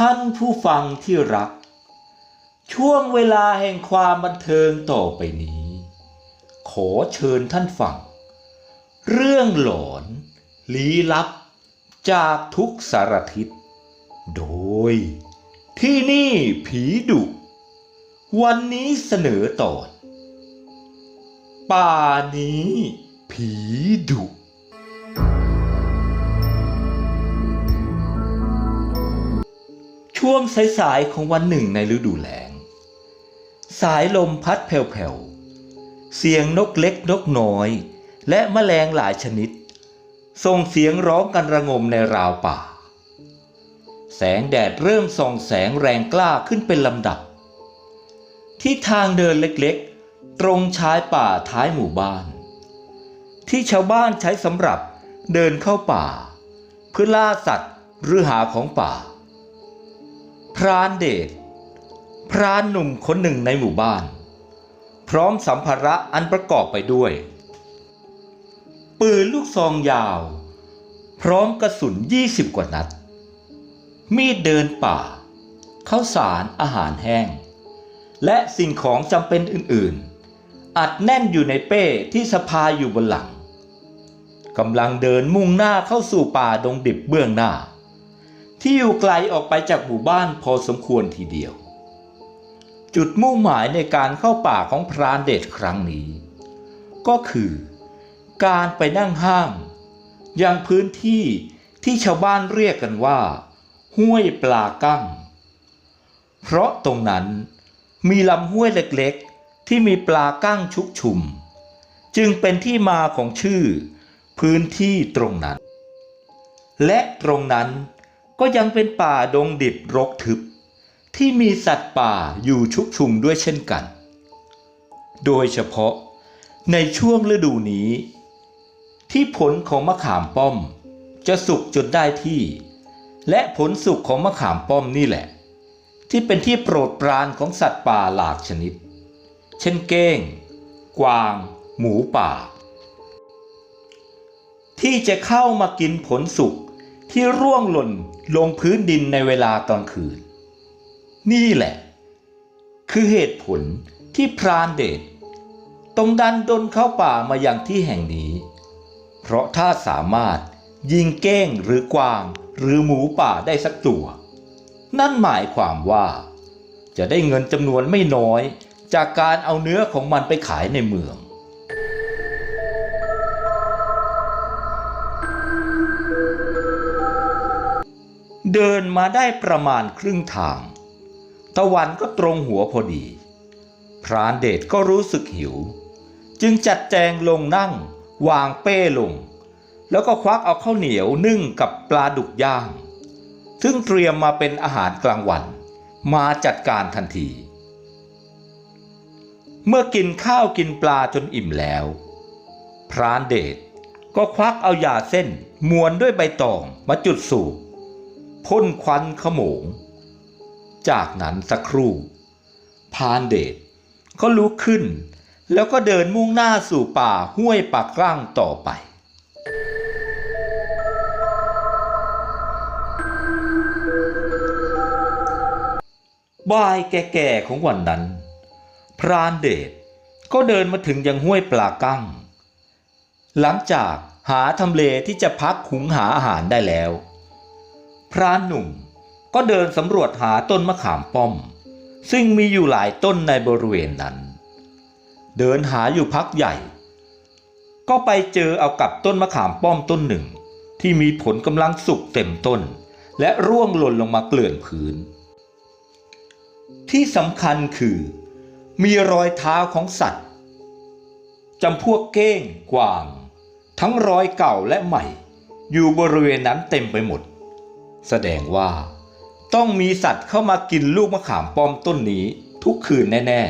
ท่านผู้ฟังที่รัก ช่วงเวลาแห่งความบันเทิงต่อไปนี้ ขอเชิญท่านฟัง เรื่องหลอนลี้ลับจากทุกสารทิศ โดย ที่นี่ผีดุ วันนี้เสนอตอนป่านี้ผีดุ ช่วงสายๆของวันหนึ่งในฤดูแล้ง สายลมพัดแผ่วๆ เสียงนกเล็กนกน้อย และแมลงหลายชนิด ส่งเสียงร้องกันระงมในราวป่า แสงแดดเริ่มส่องแสงแรงกล้าขึ้นเป็นลำดับ ที่ทางเดินเล็กๆ ตรงชายป่าท้ายหมู่บ้าน ที่ชาวบ้านใช้สำหรับเดินเข้าป่า เพื่อล่าสัตว์หรือหาของป่า พรานเดชพรานหนุ่มคนหนึ่งในหมู่บ้าน พร้อมสัมภาระอันประกอบไปด้วย ปืนลูกซองยาว พร้อมกระสุน 20 กว่านัด มีดเดินป่าข้าวสารอาหารแห้ง และสิ่งของจำเป็นอื่นๆ อัดแน่นอยู่ในเป้ที่สะพายอยู่บนหลังกำลังเดินมุ่งหน้าเข้าสู่ป่าดงดิบเบื้องหน้า ที่อยู่ไกลออกไปจากหมู่บ้านพอสมควรทีเดียว จุดมุ่งหมายในการเข้าป่าของพรานเดชครั้งนี้ ก็คือการไปนั่งห้างยังพื้นที่ที่ชาวบ้านเรียกกันว่า ห้วยปลากั้ง เพราะตรงนั้นมีลำห้วยเล็กๆ ที่มีปลากั้งชุกชุม จึงเป็นที่มาของชื่อพื้นที่ตรงนั้น และตรงนั้น ก็ยังเป็นป่าดงดิบรกทึบ ที่มีสัตว์ป่าอยู่ชุกชุมด้วยเช่นกัน โดยเฉพาะในช่วงฤดูนี้ ที่ผลของมะขามป้อม จะสุกจนได้ที่ และผลสุกของมะขามป้อมนี่แหละ ที่เป็นที่โปรดปรานของสัตว์ป่าหลากชนิด เช่นเก้ง กวาง หมูป่า ที่จะเข้ามากินผลสุกที่ร่วงหล่น ลงพื้นดินในเวลาตอนคืน นี่แหละ คือเหตุผลที่พรานเดชต้องดันดนเข้าป่ามาอย่างที่แห่งนี้ เพราะถ้าสามารถยิงเก้งหรือกวางหรือหมูป่าได้สักตัว นั่นหมายความว่า จะได้เงินจำนวนไม่น้อยจากการเอาเนื้อของมันไปขายในเมือง เดินมาได้ประมาณครึ่งทาง ตะวันก็ตรงหัวพอดี พรานเดชก็รู้สึกหิว จึงจัดแจงลงนั่ง วางเป้ลง แล้วก็ควักเอาข้าวเหนียวนึ่งกับปลาดุกย่าง ซึ่งเตรียมมาเป็นอาหารกลางวัน มาจัดการทันที เมื่อกินข้าวกินปลาจนอิ่มแล้ว พรานเดชก็ควักเอายาเส้นมวนด้วยใบตองมาจุดสูบ พ่นควันขโมง จากนั้นสักครู่ พานเดชก็ลุกขึ้น แล้วก็เดินมุ่งหน้าสู่ป่าห้วยปากกล้างต่อไป บ่ายแก่ๆของวันนั้น พรานเดชก็เดินมาถึงยังห้วยปลากั้ง หลังจากหาทำเลที่จะพักหุงหาอาหารได้แล้ว พรานหนุ่มก็เดินสำรวจหาต้นมะขามป้อม ซึ่งมีอยู่หลายต้นในบริเวณนั้น เดินหาอยู่พักใหญ่ ก็ไปเจอเอากับต้นมะขามป้อมต้นหนึ่ง ที่มีผลกำลังสุกเต็มต้น และร่วงหล่นลงมาเกลื่อนพื้น ที่สำคัญคือ มีรอยเท้าของสัตว์จำพวกเก้งกวาง ทั้งรอยเก่าและใหม่ อยู่บริเวณนั้นเต็มไปหมด แสดงว่า ต้องมีสัตว์เข้ามากินลูกมะขามป้อมต้นนี้ทุกคืนแน่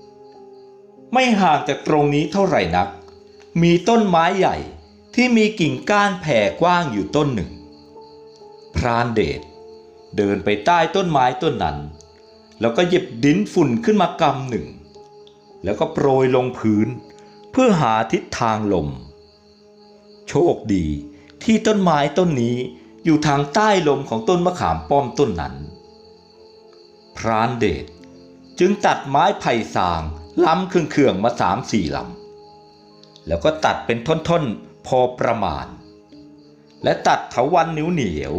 ๆ ไม่ห่างจากตรงนี้เท่าไหร่นัก มีต้นไม้ใหญ่ที่มีกิ่งก้านแผ่กว้างอยู่ต้นหนึ่ง พรานเดชเดินไปใต้ต้นไม้ต้นนั้น แล้วก็หยิบดินฝุ่นขึ้นมากำหนึ่ง แล้วก็โปรยลงพื้น เพื่อหาทิศทางลม โชคดีที่ต้นไม้ต้นนี้ อยู่ทางใต้ลมของต้นมะขามป้อมต้นนั้น พรานเดชจึงตัดไม้ไผ่สางล้ำเครื่องๆมาสามสี่ลำ แล้วก็ตัดเป็นท่อนๆพอประมาณ และตัดเถาวันนิ้วเหนียว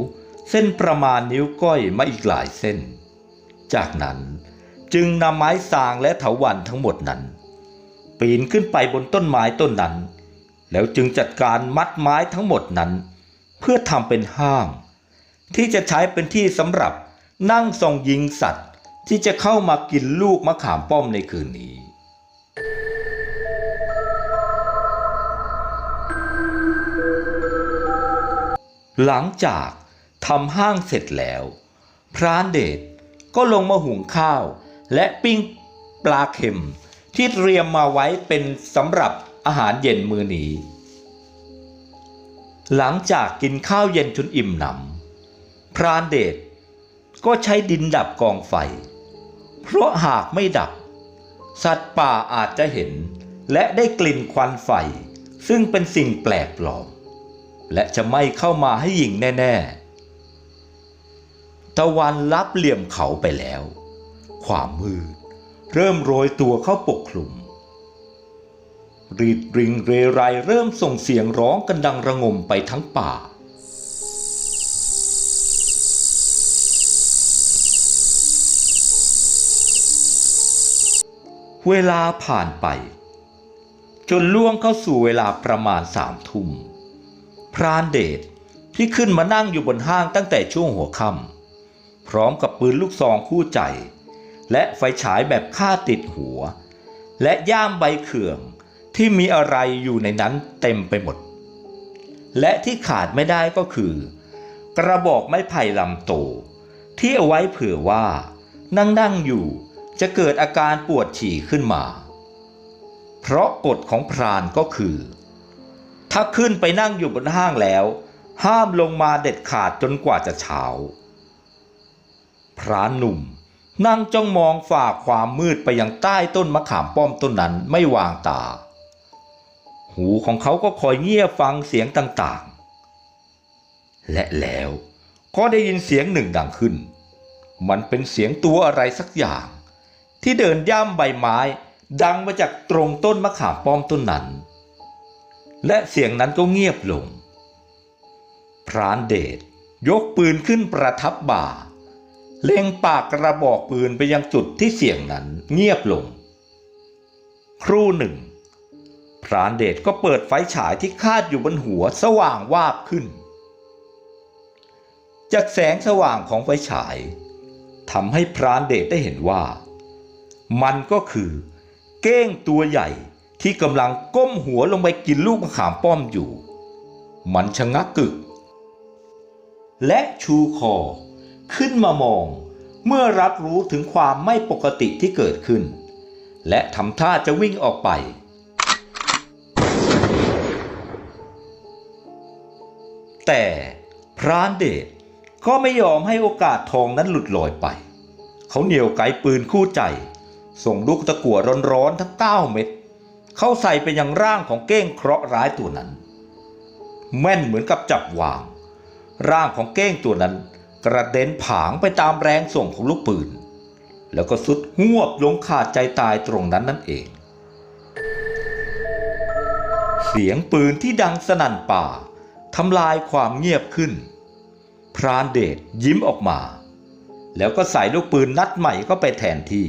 เส้นประมาณนิ้วก้อยมาอีกหลายเส้น จากนั้นจึงนำไม้สางและเถาวันทั้งหมดนั้น ปีนขึ้นไปบนต้นไม้ต้นนั้น แล้วจึงจัดการมัดไม้ทั้งหมดนั้น เพื่อทำเป็นห้าง ที่จะใช้เป็นที่สำหรับนั่งส่องยิงสัตว์ ที่จะเข้ามากินลูกมะขามป้อมในคืนนี้ หลังจากทำห้างเสร็จแล้ว พรานเดชก็ลงมาหุงข้าว และปิ้งปลาเค็มที่เตรียมมาไว้เป็นสำหรับอาหารเย็นมื้อนี้ หลังจากกินข้าวเย็นจนอิ่มหนำพรานเดชก็ใช้ดินดับกองไฟ เพราะหากไม่ดับ สัตว์ป่าอาจจะเห็น และได้กลิ่นควันไฟ ซึ่งเป็นสิ่งแปลกปลอม และจะไม่เข้ามาให้หญิงแน่ ๆ ตะวันลับเหลี่ยมเขาไปแล้ว ความมืด เริ่มโรยตัวเข้าปกคลุม รีดริงเรไรเริ่มส่งเสียงร้องกันดังระงมไปทั้งป่า เวลาผ่านไป จนล่วงเข้าสู่เวลาประมาณสามทุ่ม พรานเดชที่ขึ้นมานั่งอยู่บนห้างตั้งแต่ช่วงหัวค่ำพร้อมกับปืนลูกซองคู่ใจ และไฟฉายแบบฆ่าติดหัว และย่ามใบเขื่อง ที่มีอะไรอยู่ในนั้นเต็มไปหมด และที่ขาดไม่ได้ก็คือ กระบอกไม้ไผ่ลำโต ที่เอาไว้เผื่อว่า นั่งนั่งอยู่จะเกิดอาการปวดฉี่ขึ้นมา เพราะกฎของพรานก็คือ ถ้าขึ้นไปนั่งอยู่บนห้างแล้ว ห้ามลงมาเด็ดขาดจนกว่าจะเช้า พรานหนุ่มนั่งจ้องมองฝ่าความมืดไปยังใต้ต้นมะขามป้อมต้นนั้นไม่วางตา หูของเขาก็คอยเงี่ยฟังเสียงต่างๆ และแล้วก็ได้ยินเสียงหนึ่งดังขึ้น มันเป็นเสียงตัวอะไรสักอย่าง ที่เดินย่ำใบไม้ดังมาจากตรงต้นมะขามป้อมต้นนั้น และเสียงนั้นก็เงียบลง พรานเดชยกปืนขึ้นประทับบ่า เล็งปากกระบอกปืนไปยังจุดที่เสียงนั้นเงียบลง ครู่หนึ่ง พรานเดชก็เปิดไฟฉายที่คาดอยู่บนหัวสว่างวาบขึ้น จากแสงสว่างของไฟฉายทำให้พรานเดชได้เห็นว่า มันก็คือ เก้งตัวใหญ่ที่กำลังก้มหัวลงไปกินลูกมะขามป้อมอยู่ มันชะงักกึก และชูคอ ขึ้นมามองเมื่อรับรู้ถึงความไม่ปกติที่เกิดขึ้น และทำท่าจะวิ่งออกไป แต่พรานเดชก็ไม่ยอมให้โอกาสทองนั้นหลุดลอยไป เขาเหนี่ยวไกปืนคู่ใจ ส่งลูกตะกั่วร้อนๆทั้งเก้าเม็ดเข้าใส่ไปยังร่างของเก้งเคราะห์ร้ายตัวนั้น แม่นเหมือนกับจับวาง ร่างของเก้งตัวนั้น กระเด็นผางไปตามแรงส่งของลูกปืน แล้วก็สุดหวบลงขาดใจตายตรงนั้นนั่นเอง เสียงปืนที่ดังสนั่นป่า ทำลายความเงียบขึ้น พรานเดชยิ้มออกมา แล้วก็ใส่ลูกปืนนัดใหม่เข้าไปแทนที่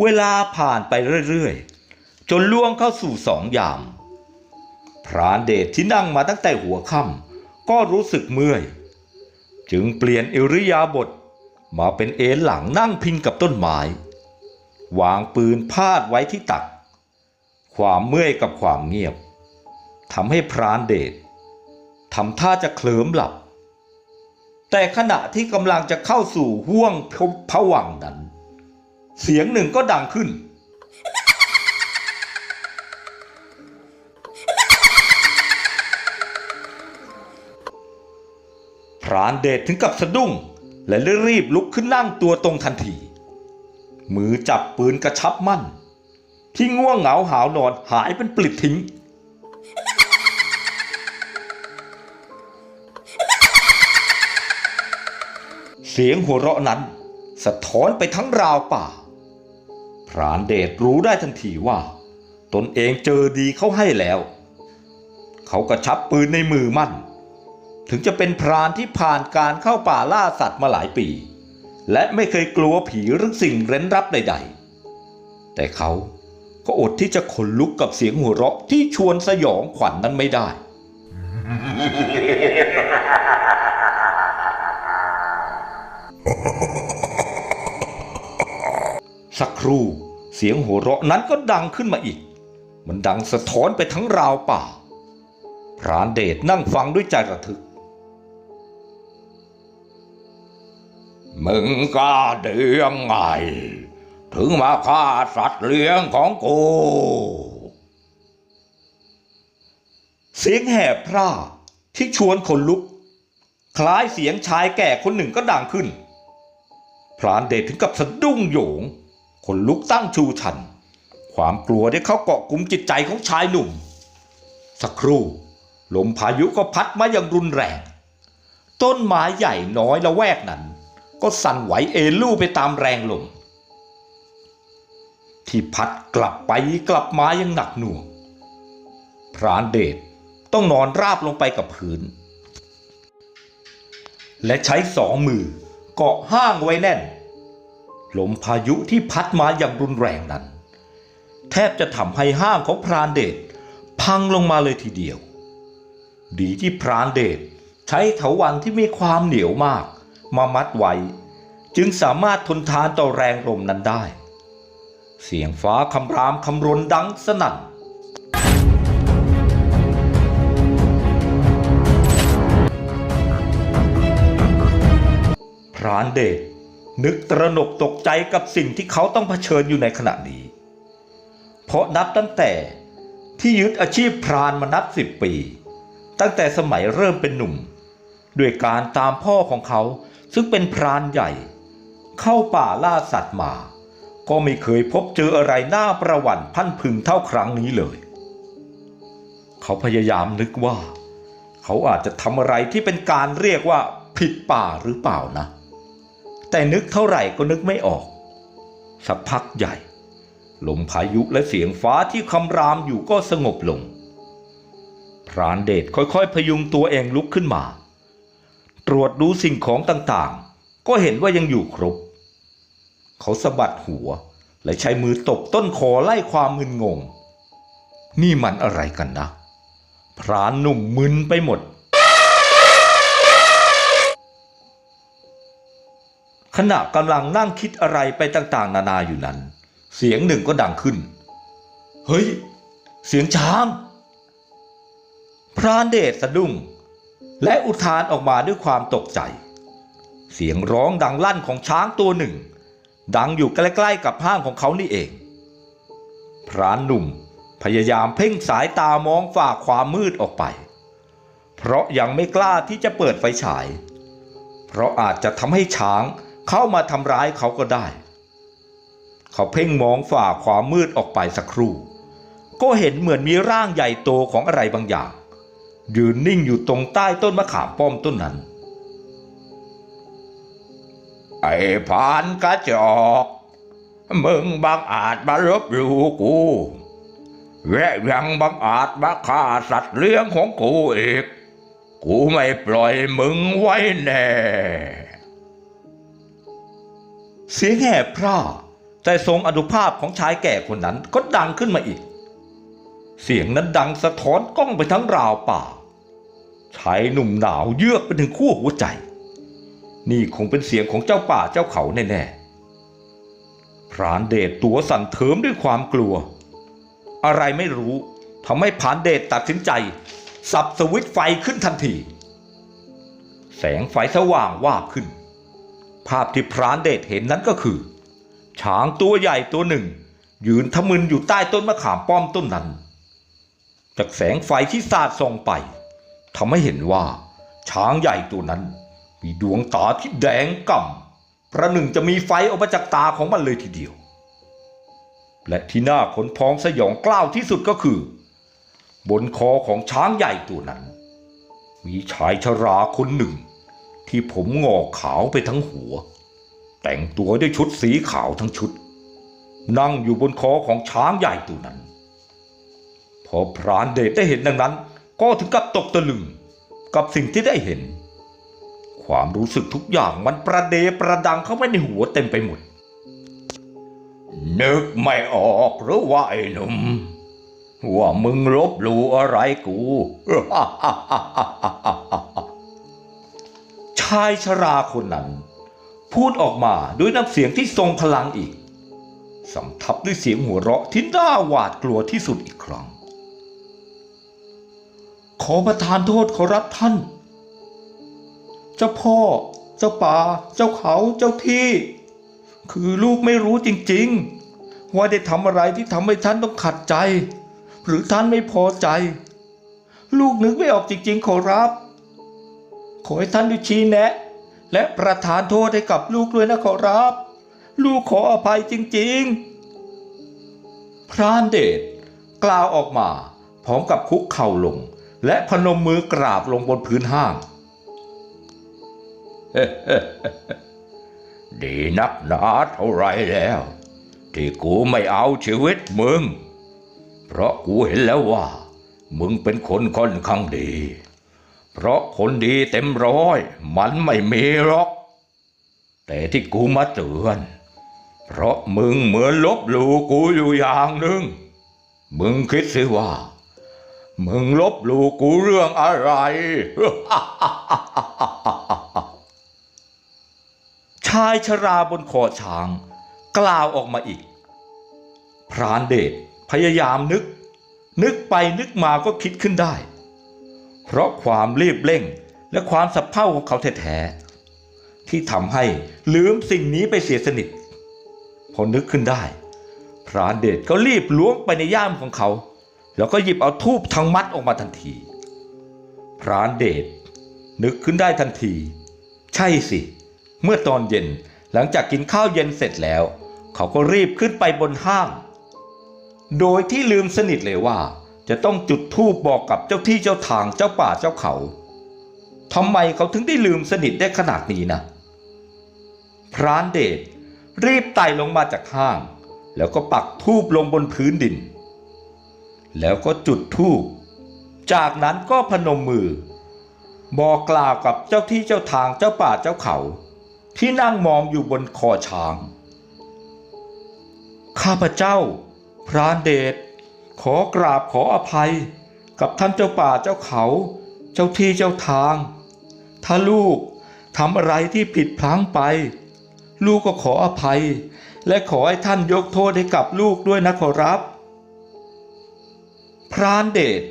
เวลาผ่านไปเรื่อยๆ จนล่วงเข้าสู่สองยาม พรานเดชที่นั่งมาตั้งแต่หัวค่ำก็รู้สึกเมื่อย จึงเปลี่ยนอิริยาบถมาเป็นเอนหลังนั่งพิงกับต้นไม้ วางปืนพาดไว้ที่ตัก ความเมื่อยกับความเงียบทำให้พรานเดชทำท่าจะเคลิ้มหลับ แต่ขณะที่กำลังจะเข้าสู่ห้วงผวังนั้น เสียงหนึ่งก็ดังขึ้น พรานเดชถึงกับสะดุ้ง และรีบลุกขึ้นนั่งตัวตรงทันที มือจับปืนกระชับมั่น ที่ง่วงเหงาหาวนอนหายเป็นปลิดทิ้ง เสียงหัวเราะนั้น สะท้อนไปทั้งราวป่า พรานเดชรู้ได้ทันทีว่า ตนเองเจอดีเข้าให้แล้ว เขากระชับปืนในมือมั่น ถึงจะเป็นพรานที่ผ่านการเข้าป่าล่าสัตว์มาหลายปี และไม่เคยกลัวผีหรือสิ่งเร้นรับใดๆ แต่เขาก็อดที่จะขนลุกกับเสียงหัวเราะที่ชวนสยองขวัญนนั้นไม่ได้ สักครู่เสียงหัวเราะนั้นก็ดังขึ้นมาอีก มันดังสะท้อนไปทั้งราวป่า พรานเดชนั่งฟังด้วยใจระทึก มึงกล้าเดืองไง ถึงมาฆ่าสัตว์เลี้ยงของกู เสียงแหบพร่าที่ชวนขนลุก คล้ายเสียงชายแก่คนหนึ่งก็ดังขึ้น พรานเดชถึงกับสะดุ้งโยงขนลุกตั้งชูชัน ความกลัวได้เข้าเกาะกลุ่มจิตใจของชายหนุ่ม สักครู่ลมพายุก็พัดมาอย่างรุนแรง ต้นไม้ใหญ่น้อยละแวกนั้น ก็สั่นไหวเอลู่ไปตามแรงลม ที่พัดกลับไปกลับมายังหนักหน่วง พรานเดชต้องนอนราบลงไปกับพื้น และใช้สองมือเกาะห้างไว้แน่น ลมพายุที่พัดมาอย่างรุนแรงนั้น แทบจะทำให้ห้างของพรานเดชพังลงมาเลยทีเดียว ดีที่พรานเดชใช้เถาวันที่มีความเหนียวมาก มามัดไว้ จึงสามารถทนทานต่อแรงลมนั้นได้ เสียงฟ้าคำรามคำรนดังสนั่นพรานเดชนึกตระหนกตกใจกับสิ่งที่เขาต้องเผชิญอยู่ในขณะนี้ เพราะนับตั้งแต่ที่ยึดอาชีพพรานมานับสิบปี ตั้งแต่สมัยเริ่มเป็นหนุ่ม ด้วยการตามพ่อของเขา ซึ่งเป็นพรานใหญ่ เข้าป่าล่าสัตว์มา ก็ไม่เคยพบเจออะไรน่าประวัติพันพึงเท่าครั้งนี้เลย เขาพยายามนึกว่า เขาอาจจะทำอะไรที่เป็นการเรียกว่าผิดป่าหรือเปล่านะ แต่นึกเท่าไหร่ก็นึกไม่ออก สักพักใหญ่ ลมพายุและเสียงฟ้าที่คำรามอยู่ก็สงบลงพรานเดชค่อยๆ พยุงตัวเองลุกขึ้นมา ตรวจดูสิ่งของต่างๆ ก็เห็นว่ายังอยู่ครบ เขาสะบัดหัว และใช้มือตบต้นคอไล่ความมึนงง นี่มันอะไรกันนะ พรานหนุ่มมึนไปหมด ขณะกำลังนั่งคิดอะไรไปต่างๆ นานาอยู่นั้น เสียงหนึ่งก็ดังขึ้น เฮ้ย เสียงช้าง พรานเดชสะดุ้ง และอุทานออกมาด้วยความตกใจ เสียงร้องดังลั่นของช้างตัวหนึ่ง ดังอยู่ใกล้ๆกับห้างของเขานี่เอง พรานหนุ่มพยายามเพ่งสายตามองฝ่าความมืดออกไป เพราะยังไม่กล้าที่จะเปิดไฟฉาย เพราะอาจจะทำให้ช้างเข้ามาทำร้ายเขาก็ได้ เขาเพ่งมองฝ่าความมืดออกไปสักครู่ ก็เห็นเหมือนมีร่างใหญ่โตของอะไรบางอย่าง ยืนนิ่งอยู่ตรงใต้ต้นมะขามป้อมต้นนั้น ไอ้ผานกระจอก มึงบังอาจมาลบหลู่กูและยังบังอาจมาฆ่าสัตว์เลี้ยงของกูอีก กูไม่ปล่อยมึงไว้แน่ เสียงแหบพร่าแต่ทรงอนุภาพของชายแก่คนนั้นก็ดังขึ้นมาอีก เสียงนั้นดังสะท้อนกล้องไปทั้งราวป่าชายหนุ่มหนาวเยือกไปถึงขั้วหัวใจ นี่คงเป็นเสียงของเจ้าป่าเจ้าเขาแน่ๆพรานเดชตัวสั่นเทิมด้วยความกลัว อะไรไม่รู้ทำให้พรานเดชตัดสินใจ สับสวิตไฟขึ้นทันที แสงไฟสว่างวาบขึ้น ภาพที่พรานเดชเห็นนั้นก็คือ ช้างตัวใหญ่ตัวหนึ่ง ยืนทะมึนอยู่ใต้ต้นมะขามป้อมต้นนั้น จากแสงไฟที่สาดส่องไปทำให้เห็นว่าช้างใหญ่ตัวนั้น มีดวงตาที่แดงก่ำประหนึ่งจะมีไฟออกมาจากตาของมันเลยทีเดียว และที่น่าขนพองสยองกล้าวที่สุดก็คือ บนคอของช้างใหญ่ตัวนั้น มีชายชราคนหนึ่ง ที่ผมงอกขาวไปทั้งหัว แต่งตัวด้วยชุดสีขาวทั้งชุด นั่งอยู่บนคอของช้างใหญ่ตัวนั้น อพรานเดชได้เห็นดังนั้น ก็ถึงกับตกตะลึงกับสิ่งที่ได้เห็น ความรู้สึกทุกอย่างมันประเดประดังเข้าไปในหัวเต็มไปหมด นึกไม่ออกหรือว่าไอ้หนุ่มว่ามึงลบหลู่อะไรกู ชายชราคนนั้น พูดออกมาด้วยน้ำเสียงที่ทรงพลังอีกสำทับด้วยเสียงหัวเราะที่น่าหวาดกลัวที่สุดอีกครั้ง ขอประทานโทษขอรับท่าน เจ้าพ่อ เจ้าป่า เจ้าเขา เจ้าที่ คือลูกไม่รู้จริงๆ ว่าได้ทำอะไรที่ทำให้ท่านต้องขัดใจ หรือท่านไม่พอใจ ลูกนึกไม่ออกจริงๆ ขอรับ ขอให้ท่านด้ชี้แนะ และประทานโทษให้กับลูกด้วยนะขอรับ ลูกขออภัยจริงๆ พรานเดชกล่าวออกมาพร้อมกับคุกเข่าลง และพนมมือกราบลงบนพื้นห้าง ดีนักหนาเท่าไรแล้ว ที่กูไม่เอาชีวิตมึง เพราะกูเห็นแล้วว่า มึงเป็นคนค่อนข้างดี เพราะคนดีเต็มร้อย มันไม่มีหรอก แต่ที่กูมาเตือน เพราะมึงเหมือนลบหลู่กูอยู่อย่างหนึ่งมึงคิดสิว่า มึงลบหลู่กูเรื่องอะไร ชายชราบนคอช้าง กล่าวออกมาอีก พรานเดชพยายามนึก นึกไปนึกมาก็คิดขึ้นได้ เพราะความรีบเร่งและความสับเพร่าของเขาแท้ๆที่ทำให้ลืมสิ่งนี้ไปเสียสนิท พอนึกขึ้นได้ พรานเดชก็รีบล้วงไปในย่ามของเขา แล้วก็หยิบเอาทูบทั้งมัดออกมาทันที พรานเดชนึกขึ้นได้ทันที ใช่สิ เมื่อตอนเย็นหลังจากกินข้าวเย็นเสร็จแล้ว เขาก็รีบขึ้นไปบนห้าง โดยที่ลืมสนิทเลยว่า จะต้องจุดธูปบอกกับเจ้าที่เจ้าทางเจ้าป่าเจ้าเขาทำไมเขาถึงได้ลืมสนิทได้ขนาดนี้นะพรานเดชรีบไต่ลงมาจากห้าง แล้วก็ปักธูปลงบนพื้นดิน แล้วก็จุดธูป จากนั้นก็พนมมือ บอกกล่าวกับเจ้าที่เจ้าทางเจ้าป่าเจ้าเขา ที่นั่งมองอยู่บนคอช้าง ข้าพเจ้า พรานเดชขอกราบขออภัย กับท่านเจ้าป่าเจ้าเขา เจ้าที่เจ้าทาง ถ้าลูกทำอะไรที่ผิดพลั้งไป ลูกก็ขออภัย และขอให้ท่านยกโทษให้กับลูกด้วยนะขอรับ พรานเดช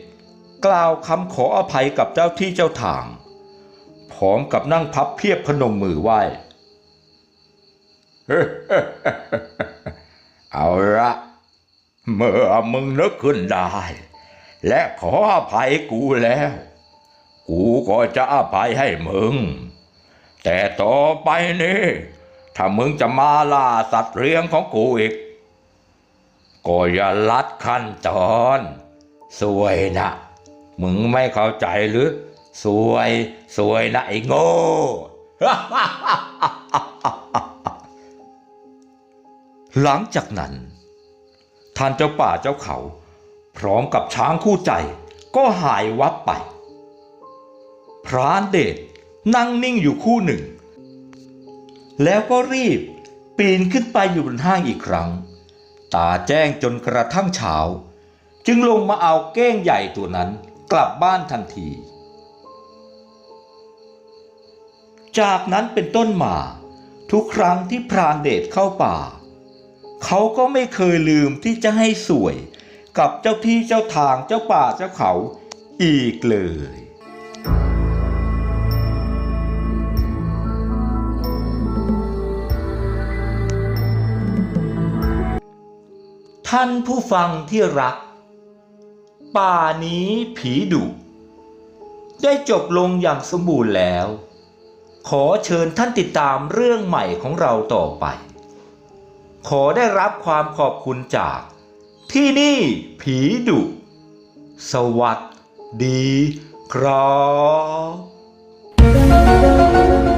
กล่าวคำขออภัยกับเจ้าที่เจ้าทาง พร้อมกับนั่งพับเพียบพนมมือไหว้ เอาละเมื่อมึงนึกขึ้นได้ และขออภัยกูแล้ว กูก็จะอภัยให้มึง แต่ต่อไปนี้ ถ้ามึงจะมาล่าสัตว์เลี้ยงของกูอีก ก็อย่าลัดขั้นตอน สวยนะมึงไม่เข้าใจหรือ สวย สวยนะไอ้โง่หลังจากนั้นท่านเจ้าป่าเจ้าเขา พร้อมกับช้างคู่ใจ ก็หายวับไป พรานเดชนั่งนิ่งอยู่คู่หนึ่ง แล้วก็รีบปีนขึ้นไปอยู่บนห้างอีกครั้ง ตาแจ้งจนกระทั่งเช้า จึงลงมาเอาเก้งใหญ่ตัวนั้นกลับบ้านทันที จากนั้นเป็นต้นมาทุกครั้งที่พรานเดชเข้าป่า เขาก็ไม่เคยลืมที่จะให้สวยกับเจ้าที่เจ้าทางเจ้าป่าเจ้าเขาอีกเลยท่านผู้ฟังที่รัก ป่านี้ผีดุได้จบลงอย่างสมบูรณ์แล้ว ขอเชิญท่านติดตามเรื่องใหม่ของเราต่อไป ขอได้รับความขอบคุณจาก ที่นี่ผีดุ สวัสดีครับ